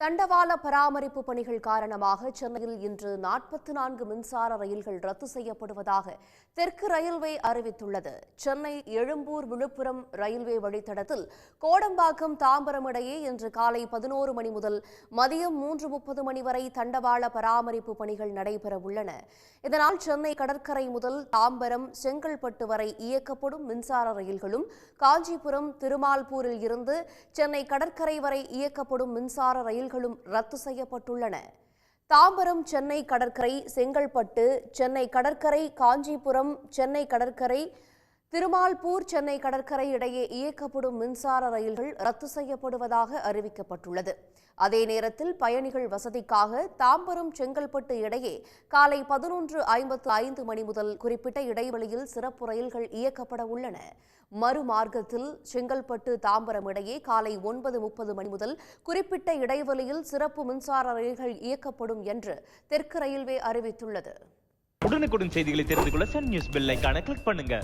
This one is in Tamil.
தண்டவாள பராமரிப்பு பணிகள் காரணமாக சென்னையில் இன்று நாற்பத்தி நான்கு மின்சார ரயில்கள் ரத்து செய்யப்படுவதாக தெற்கு ரயில்வே அறிவித்துள்ளது. சென்னை எழும்பூர் விழுப்புரம் ரயில்வே வழித்தடத்தில் கோடம்பாக்கம் தாம்பரம் இடையே இன்று காலை பதினோரு மணி முதல் மதியம் மூன்று முப்பது மணி வரை தண்டவாள பராமரிப்பு பணிகள் நடைபெற உள்ளன. இதனால் சென்னை கடற்கரை முதல் தாம்பரம் செங்கல்பட்டு வரை இயக்கப்படும் மின்சார ரயில்களும் காஞ்சிபுரம் திருமால்பூரில் இருந்து சென்னை கடற்கரை வரை இயக்கப்படும் மின்சார ரயில் ரயில்களும் ரத்து செய்யப்பட்டுள்ளன. தாம்பரம் சென்னை கடற்கரை செங்கல்பட்டு சென்னை கடற்கரை காஞ்சிபுரம் சென்னை கடற்கரை திருமால்பூர் சென்னை கடற்கரை இடையே இயக்கப்படும் மின்சார ரயில்கள் ரத்து செய்யப்படுவதாக அறிவிக்கப்பட்டுள்ளது. அதே நேரத்தில் பயணிகள் வசதிக்காக தாம்பரம் செங்கல்பட்டு இடையே காலை பதினொன்று ஐம்பத்து ஐந்து மணி முதல் குறிப்பிட்ட இடைவெளியில் சிறப்பு ரயில்கள் இயக்கப்பட உள்ளன. மறுமார்க்கத்தில் செங்கல்பட்டு தாம்பரம் இடையே காலை ஒன்பது முப்பது மணி முதல் குறிப்பிட்ட இடைவெளியில் சிறப்பு மின்சார ரயில்கள் இயக்கப்படும் என்று தெற்கு ரயில்வே அறிவித்துள்ளது. உடனுக்குடன் செய்திகளை தெரிந்து கொள்ள சன் நியூஸ் பெல் கிளிக் பண்ணுங்க.